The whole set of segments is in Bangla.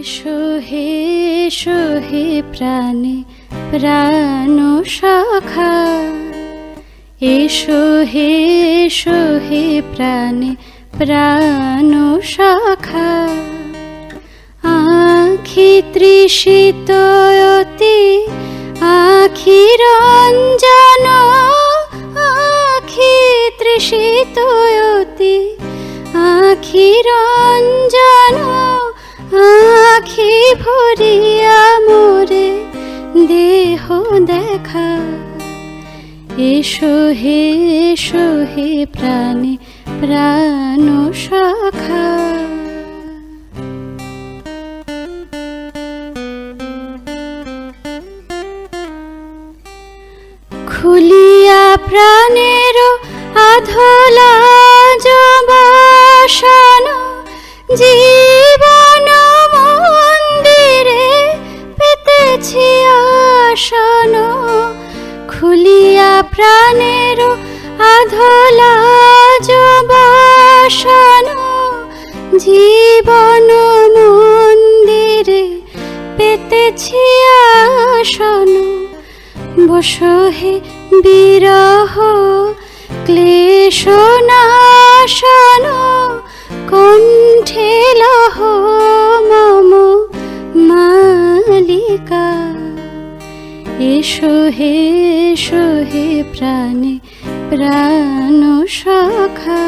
এসো হে এসো হে প্রাণে, প্রাণ শাখা এসো হে এসো হে প্রাণে, প্রাণ শাখা আখি তৃষিত অতি, আখি রঞ্জন, আখি তৃষিত অতি, আখি রঞ্জন। আখি ভরিয়া মোরে দেহ দেখা। এসো হে এসো হে প্রাণে, প্রাণ শাখা। খুলিয়া প্রাণের আধলা জবাসন জীবন প্রাণের আধলা জবাসন, জীবন মন্দিরে পেতেছি আসন। বসহে বিরহ ক্লেশ নাশন, কণ্ঠে লহ মম মালিকা। এসো হে এসো হে প্রাণে প্রাণ সখা।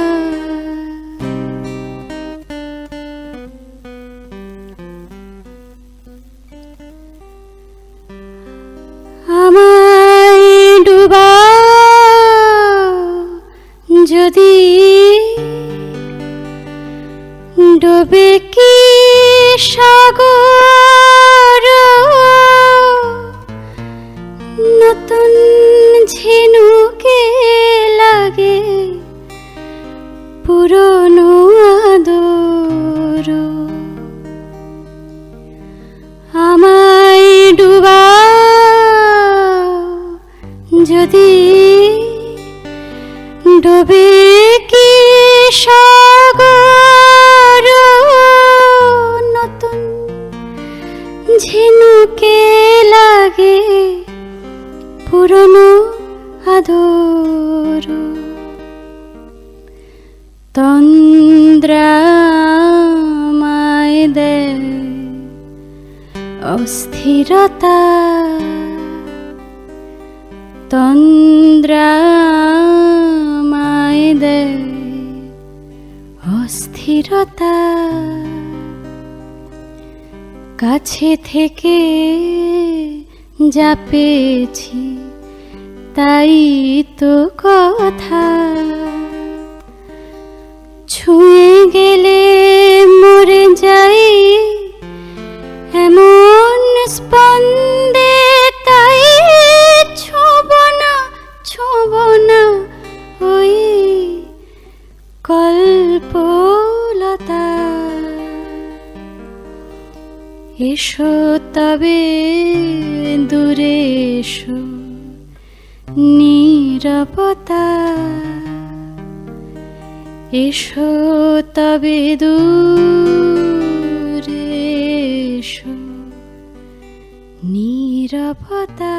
আমায় ডুবা যদি ডোবে কি সাগর? পুরনো আদর। আমায় ডুবা যদি ডুবে কি সাগর? নতুন ঝিনুকে লাগে পুরনো আদর। তন্দ্রামায় দেয় অস্থিরতা তন্দ্রামায় দেয় অস্থিরতা কাছে থেকে যা পেয়েছি তাই তো কথা। স্পন্দে তাই ছোব না ছোব না ওই কল্পলতা। এসো তবে দূরে এসো, নীরবতা। এসো তবে দূরে এসো। নিরবতা।